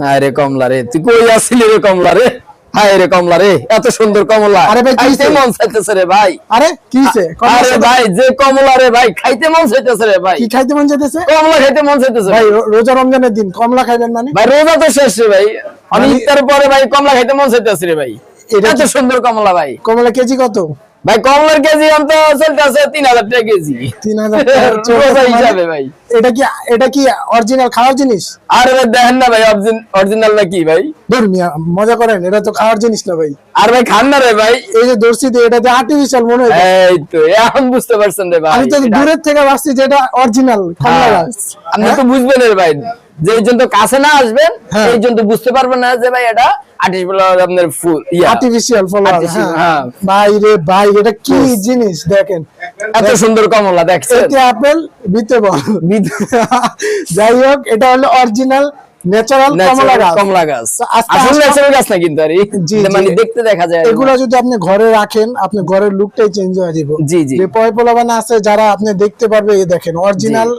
হায় রে কমলা রে তুই কই আসছিলি রে কমলা রে? হায় রে কমলা রে এত সুন্দর কমলা। আরে ভাই, খাইতে মন চাইতেছে রে ভাই। আরে কি হইছে? আরে ভাই যে কমলা রে ভাই খাইতে মন চাইতেছে রে ভাই। কি খাইতে মন চাইতেছে? কমলা খাইতে মন চাইতেছে। ভাই রোজা রমজানের দিন কমলা খাইবেন মানে? ভাই রোজা তো শেষ রে ভাই। মানে- অনেক ইফতার পরে ভাই কমলা খাইতে মন চাইতেছে রে ভাই। এটা তো সুন্দর কমলা ভাই। কমলা কেজি কত? ভাই কমলার কেজি আম তো চলতেছে তিন হাজার টাকা কেজি। তিন হাজার মানে? হিসাবে ভাই। এটা কি এটা কি অরিজিনাল খাওয়ার জিনিস? আরে ভাই দেখেন না ভাই অরিজিনাল না কি ভাই? মজা করেন এটা তো খাওয়ার জিনিস না ভাই। আর ভাই খান না রে ভাই। এই যে এটা যে আর্টিফিশিয়াল মনে হয়। এই তো এখন বুঝতে পারছেন রে ভাই আমি তো দূরের থেকে ভাবছি যে এটা অরিজিনাল কমলা হ্যাঁ, আপনি তো বুঝবেন রে ভাই যে জন্য কাছে না আসবেন হ্যাঁ। এই জন্য বুঝতে পারবেন না যে ভাই এটা আর্টিফিশিয়াল আপনার ফুল আর্টিফিশিয়াল ফলোয়ার হ্যাঁ। হ্যাঁ। ভাই এটা কি জিনিস দেখেন? এত সুন্দর কমলা দেখছেন? এতে আপেল বিতে বল। যাই হোক এটা হলো অরিজিনাল ন্যাচারাল কমলা গাছ। কমলা গাছ। আসলে ন্যাচারাল গাছ না কিন্তু আর? মানে দেখতে দেখা যায় এগুলো যদি আপনি ঘরে রাখেন আপনি ঘরের লুকটাই চেঞ্জ হয়ে যাবে। জি, জি। যে পয়পলাবানা আছে যারা আপনি দেখতে পারবে এই দেখেন অরিজিনাল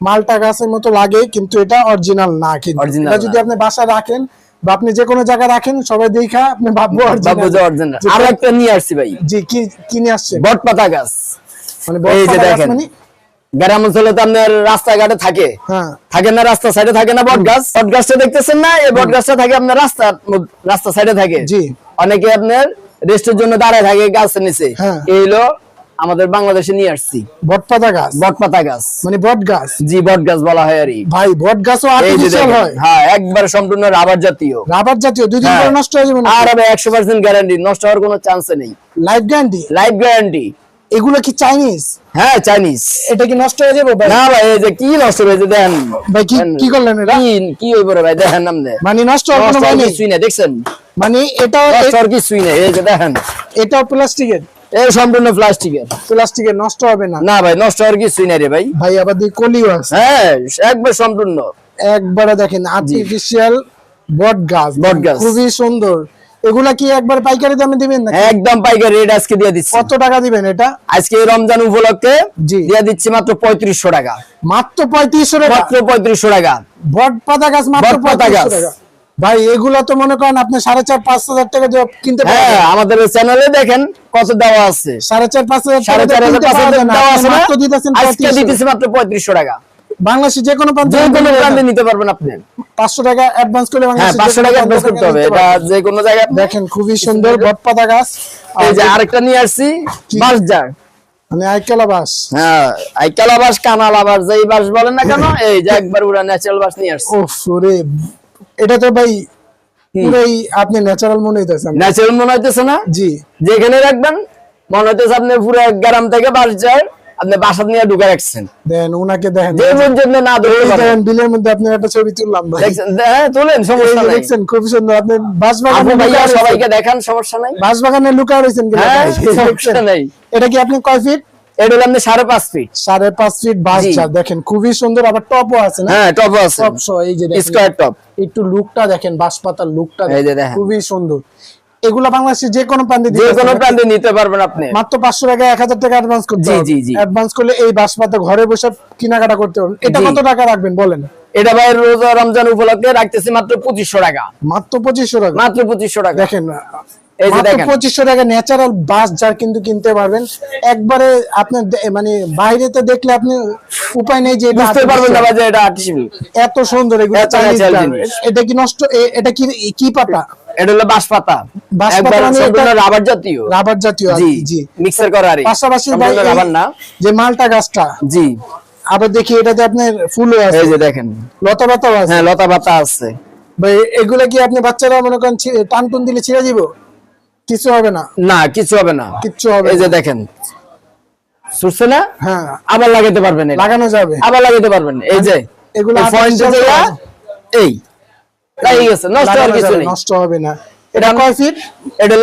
মালটা গাছের মতো লাগে কিন্তু এটা অরিজিনাল না কিন্তু। এটা যদি আপনি বাসায় রাখেন বা আপনি যে কোনো জায়গায় রাখেন সবাই দেখা আপনি ভাববো অরিজিনাল আর একটা নিয়ে আসছি ভাই। জি কি কিনে আসছে? বট পাতা গাছ। মানে এই যে দেখেন। মানে? গ্রাম অঞ্চলে তো আপনার রাস্তাঘাটে থাকে। হ্যাঁ। থাকে না রাস্তা সাইডে থাকে না বট গাছ? বট গাছটা দেখতেছেন না? এই বট গাছটা থাকে আপনার রাস্তার মধ্য- রাস্তা সাইডে থাকে। জি। অনেকে আপনার রেস্টের জন্য দাঁড়ায় থাকে গাছের নিচে। হ্যাঁ। এই হলো আমাদের বাংলাদেশে নিয়ে আসছি। বটপাতা গাছ? বট পাতা গাছ। মানে বট গাছ? জি বট গাছ বলা হয় আর ভাই বট গাছও আর্টিফিশিয়াল হয়। হ্যাঁ একবার সম্পূর্ণ রাবার জাতীয়। রাবার জাতীয় দুই দিন হ্যাঁ। পরে নষ্ট হয়ে যাবে না আর হবে একশো পার্সেন্ট গ্যারান্টি নষ্ট হওয়ার কোনো চান্স নেই। লাইফ গ্যারান্টি লাইফ গ্যারান্টি এগুলো কি চাইনিজ হ্যাঁ চাইনিজ এটা কি নষ্ট হয়ে যাবে ভাই? না ভাই এই যে কি নষ্ট হয়েছে দেখেন ভাই কি কি করলেন এটা কি কি হইব রে ভাই দেখেন নামনে মানে নষ্ট হওয়ার কোনো নেই কিছুই না দেখছেন? মানে এটা নষ্ট হওয়ার কিছুই না এই যে দেখেন এটাও প্লাস্টিকের এই সম্পূর্ণ প্লাস্টিকের। প্লাস্টিকের নষ্ট হবে না। না ভাই নষ্ট হওয়ার কিছুই রে ভাই। ভাই আবার কলিও আছে। হ্যাঁ একবার সম্পূর্ণ। একবারে দেখেন আর্টিফিশিয়াল বট গাছ। বট গাছ। খুবই সুন্দর। এগুলা কি একবার পাইকারি দামে দিবেন না একদম পাইকারি রেট আজকে দিয়ে দিচ্ছি। কত টাকা দিবেন এটা? আজকে এই রমজান উপলক্ষে। দিয়ে দিচ্ছি মাত্র পঁয়ত্রিশশো টাকা। মাত্র পঁয়ত্রিশশো টাকা? মাত্র পঁয়ত্রিশশো টাকা। বট পাতা গাছ মাত্র বট পাতা পঁয়ত্রিশশো গাছ। টাকা। ভাই এগুলা তো মনে করেন আপনি সাড়ে চার পাঁচ হাজার টাকা কিনতে হ্যাঁ আমাদের চ্যানেলে দেখেন কত দেওয়া আছে। সাড়ে চার পাঁচ হাজার মাত্র দিতেছেন আজকে 3500 দিতেছি মাত্র পঁয়ত্রিশশো টাকা। বাংলাদেশে যে কোনো প্রান্তে যে কোনো পারবেন। নিতে পারবেন আপনি। পাঁচশো টাকা অ্যাডভান্স করলে হ্যাঁ বাংলাদেশে পাঁচশো যে টাকা অ্যাডভান্স করতে হবে। এটা যে কোনো জায়গায় দেখেন খুবই সুন্দর বটপাতা গাছ। এই যে আরেকটা নিয়ে আসছি বাস জার মানে আইকেলা বাস হ্যাঁ আইকালা বাস কানালা বাস যেই বাস বলেন না কেন এই যে একবার উড়া ন্যাচারাল বাস নিয়ে আসছি। ওফ রে এটা তো ভাই পুরোই আপনি ন্যাচারাল মনে হইতেছেন ন্যাচারাল মনে হইতেছে না? জি। যেখানে রাখবেন মনে হইতেছে আপনি পুরো এক গ্রাম থেকে বাস যায় আপনি বাসা নিয়ে ঢুকে রাখছেন। দেন ওনাকে দেখেন যে পর্যন্ত না এই ধরতে দেখেন বিলের মধ্যে আপনি একটা ছবি তুললাম ভাই। দেখছেন? হ্যাঁ তোলেন সমস্যা নাই। দেখছেন খুব সুন্দর। আপনি বাস বাগানে ভাইয়া সবাইকে দেখান সমস্যা নাই। বাস বাগানে লুকায় রয়েছেন কিনা হ্যাঁ সমস্যা নাই। এটা কি আপনি কয় ফিট এটা হলো আপনি সাড়ে পাঁচ ফিট সাড়ে পাঁচ ফিট। যা দেখেন খুবই সুন্দর আবার টপও আছে না? হ্যাঁ টপ আছে। টপ এই যে স্কোয়ার টপ একটু লুকটা দেখেন বাস পাতার লুকটা দেখেন। খুবই সুন্দর। এগুলা বাংলাদেশে যে কোনো প্রান্তে যে কোনো প্রান্তে নিতে পারবেন আপনি। মাত্র পাঁচশো টাকা এক হাজার টাকা অ্যাডভান্স করতে জি, জি, জি। অ্যাডভান্স করলে এই বাস পাতা ঘরে বসে কেনাকাটা করতে হবে এটা কত টাকা রাখবেন বলেন? এটা ভাই রোজা রমজান উপলক্ষে রাখতেছি মাত্র পঁচিশশো টাকা। মাত্র পঁচিশশো টাকা? মাত্র পঁচিশশো টাকা। দেখেন এই যে দেখেন। পঁচিশশো টাকা ন্যাচারাল বাস যার কিন্তু কিনতে পারবেন। একবারে আপনার দে- বাইরেতে দেখলে আপনি উপায় নেই যে এটা বুঝতে পারবেন না যে এটা আর্টিফিশিয়াল এত সুন্দর এগুলো এত Chinese natural brand। জিনিস। এটা কি নষ্ট? এটা কি কি পাতা? এটা হলো বাঁশ পাতা বাঁশ পাতা একবার সম্পূর্ণ এটা- রাবার জাতীয়। রাবার জাতীয় জি মিক্সার করা আর পাশাপাশি রাবার না। যে মালটা গাছটা জি। আবার দেখি এটাতে আপনার ফুলও আছে। এই যে দেখেন। লতা পাতাও আছে। হ্যাঁ লতা পাতা আছে। ভাই এগুলা কি আপনি বাচ্চারা মনে করেন টান টুন দিলে ছিঁড়ে দিব? কিছু হবে না। না কিছু হবে না। কিচ্ছু হবে এই যে দেখেন না? হ্যাঁ। আবার লাগাতে পারবেন লাগানো যাবে। আবার লাগাতে পারবেন। এই যে এগুলো করা। এই। গেছে নষ্ট হওয়ার কিছু নেই। নষ্ট হবে না। এটা কয় ফিট এটা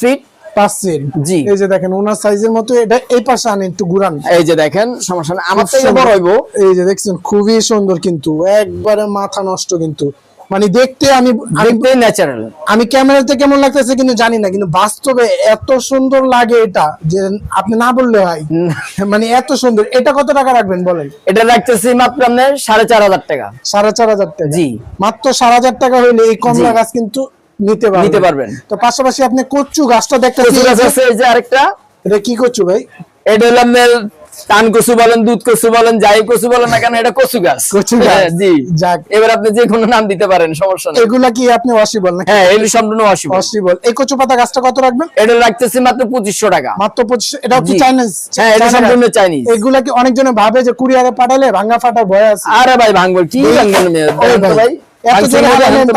ফিট পাঁচ ফিট জি। এই যে দেখেন ওনার সাইজের মতো এটা এই পাশে আনেন একটু ঘুরান। এই যে দেখেন সমস্যা আমার থেকে বড় হইব। এই যে দেখছেন খুবই সুন্দর কিন্তু একবারে মাথা নষ্ট কিন্তু। মানে দেখতে আমি দেখতে ন্যাচারাল আমি ক্যামেরাতে কেমন লাগতেছে কিন্তু জানি না কিন্তু বাস্তবে এত সুন্দর লাগে এটা যে আপনি না বললে হয়। মানে এত সুন্দর। এটা কত টাকা রাখবেন বলেন? এটা রাখতেছি মাত্র আপনার সাড়ে চার হাজার টাকা। সাড়ে চার হাজার টাকা? জি। মাত্র সাড়ে হাজার টাকা হইলে এই কমলা। গাছ কিন্তু নিতে পারবেন। নিতে পারবেন। তো পাশাপাশি আপনি কচু গাছটা দেখতে এই যে আরেকটা। এটা কি কচু ভাই? এটা হলো আপনার টান কচু বলেন দুধ কচু বলেন যাই কচু বলেন না কেন এটা কচু গাছ। কচু গাছ। হ্যাঁ, জি। যাক। এবার আপনি যে কোনো নাম দিতে পারেন সমস্যা নেই। এগুলা কি আপনি অসিবল নাকি? হ্যাঁ এগুলি সম্পূর্ণ অসুবিধা অসিবল এই কচু পাতা গাছটা কত রাখবেন? এটা রাখতেছি মাত্র পঁচিশশো টাকা। মাত্র পঁচিশ এটা কি চাইনিজ হ্যাঁ, এটা সম্পূর্ণ চাইনিজ। এগুলা কি অনেকজনে ভাবে যে কুরিয়ারে পাঠালে ভাঙ্গা ফাটা ভয় আছে? আরে ভাই ভাঙবো কি তো ভাই, এত জোরে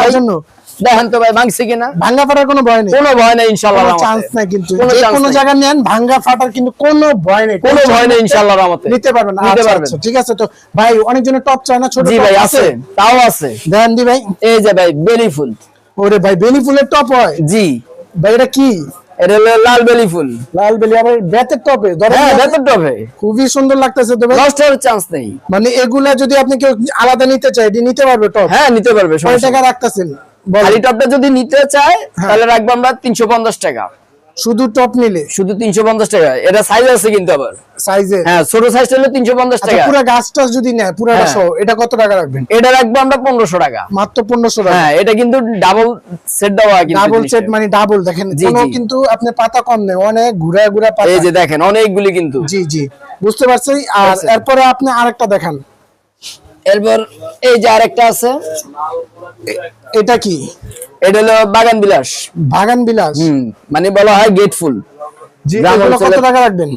তার জন্য? দেখেন তো ভাই ভাঙছে কিনা? ভাঙ্গা ফাটার কোনো ভয় নেই। কোনো ভয় নেই রহমতে। চান্স নাই কিন্তু। কোনো। জায়গা নেন ভাঙ্গা ফাটার কিন্তু কোনো ভয় নেই। কোনো ভয় নেই ইনশাল্লাহ রহমতে। নিতে পারবেন নিতে আচ্ছা, পারবেন। আচ্ছা, ঠিক আছে তো। ভাই অনেকজনের টপ চায় না ছোট জি ভাই আছে? তাও আছে। দেন দি ভাই। এই যে ভাই বেলি ফুল। ওরে ভাই বেলি ফুলের টপ হয়? জি। ভাই এটা কি? এটা হলো লাল বেলি ফুল। লাল বেলি আবার টপে হ্যাঁ টবে খুবই সুন্দর লাগতেছে তো ভাই। লস্ট চান্স নেই। মানে এগুলা যদি আপনি কেউ আলাদা নিতে চাই নিতে পারবে টপ হ্যাঁ নিতে পারবে কয় টাকা। রাখতেছেন। খালি টপটা যদি নিতে চায় তাহলে রাখব আমরা তিনশো পঞ্চাশ টাকা। শুধু টপ নিলে? শুধু তিনশো পঞ্চাশ টাকা। এটা সাইজ আছে কিন্তু আবার। সাইজে হ্যাঁ ছোট সাইজটা হলো তিনশো পঞ্চাশ আচ্ছা টাকা। পুরো গাছটা যদি নেয় পুরোটা হ্যাঁ। এটা কত টাকা রাখবেন? এটা রাখব আমরা পনেরোশো টাকা। মাত্র পনেরোশো টাকা? হ্যাঁ এটা কিন্তু ডাবল সেট দেওয়া ডাবল। সেট মানে ডাবল দেখেন কোনো কিন্তু আপনি পাতা কম নেই অনেক ঘুরা ঘুরা পাতা। এই যে দেখেন অনেকগুলি কিন্তু। জি জি বুঝতে পারছি। আর। এরপরে আপনি আরেকটা দেখান। এরপর এই যে আরেকটা আছে এটা কি? এটা হলো বাগান বিলাস। বাগান বিলাস? হুম মানে বলা হয় গেট ফুল জি গ্রাম এগুলো কত টাকা রাখবেন?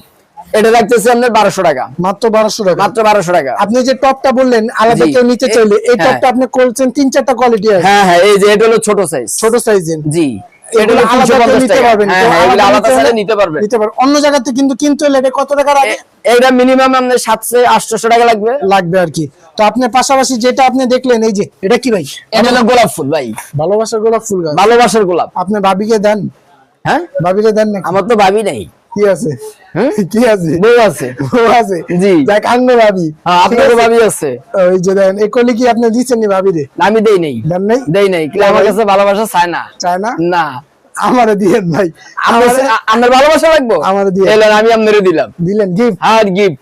এটা রাখতেছি আপনার বারোশো টাকা। মাত্র বারোশো টাকা? মাত্র বারোশো টাকা। আপনি যে টপটা বললেন আলাদা জি। কেউ নিতে এ- চাইলে এই হ্যাঁ। টপটা আপনি করছেন তিন চারটা কোয়ালিটি হ্যাঁ হ্যাঁ এই যে এটা হলো ছোট সাইজ ছোট সাইজের জি। হ্যাঁ কেউ এগুলো আলাদা নিতে চাইলে হলে নিতে পারবে নিতে পারবে অন্য জায়গাতে কিন্তু কিনতে হলে কত টাকা লাগে এটা মিনিমাম আপনার সাতশো আটশোশো টাকা লাগবে। লাগবে আর কি। তো আপনার পাশাপাশি যেটা আপনি দেখলেন এই যে এটা কি ভাই? এটা গোলাপ ফুল ভাই। ভালোবাসার গোলাপ ফুল ভালোবাসার গোলাপ। আপনি ভাবিকে দেন। হ্যাঁ? ভাবিকে দেন আমার তো ভাবি নাই। কি আছে? হুম? কি আছে? বউ আছে। বউ আছে। জি। যাক আঙ্গ ভাবি। হ্যাঁ ভাবি আছে। ওই যে দেন এই কলি কি আপনি দিচ্ছেন নি ভাবি রে আমি দেই নাই। দেন নাই? দেই নাই। কি আমার কাছে ভালোবাসা চায় না। চায় না? না। আমারে দিয়েন ভাই। আমার ভালোবাসা লাগবো? আমারে দিয়ে। আমি আপনারে দিলাম। দিলেন গিফট হ্যাঁ গিফট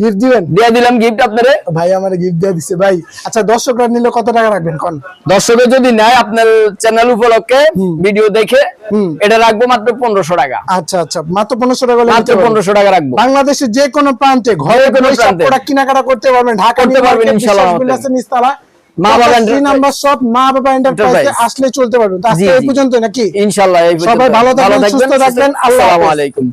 গিফট দিবেন? দিয়ে দিলাম গিফট আপনারে। ভাই আমারে গিফট দিয়ে দিছে ভাই। আচ্ছা দর্শকরা নিলে কত টাকা রাখবেন কোন? দর্শকের যদি নেয় আপনার চ্যানেল উপলক্ষে ভিডিও দেখে এটা রাখব মাত্র পনেরোশো টাকা। আচ্ছা আচ্ছা মাত্র পনেরোশো টাকা মাত্র নিতে পারবেন। পনেরোশো টাকা রাখব। বাংলাদেশের যে কোনো প্রান্তে ঘরে কোনো প্রান্তে। প্রোডাক্ট কেনাকাটা করতে পারবেন। ঢাকা করতে পারবেন ইনশাআল্লাহ। নিস্তালা মা বাবা। নাম্বার সব মা বাবা এন্টারপ্রাইজে আসলে চলতে পারবেন। আজকে এই পর্যন্ত নাকি? ইনশাল্লাহ সবাই ভালো থাকবেন, সুস্থ থাকবেন। আল্লাহ আসসালামু আলাইকুম।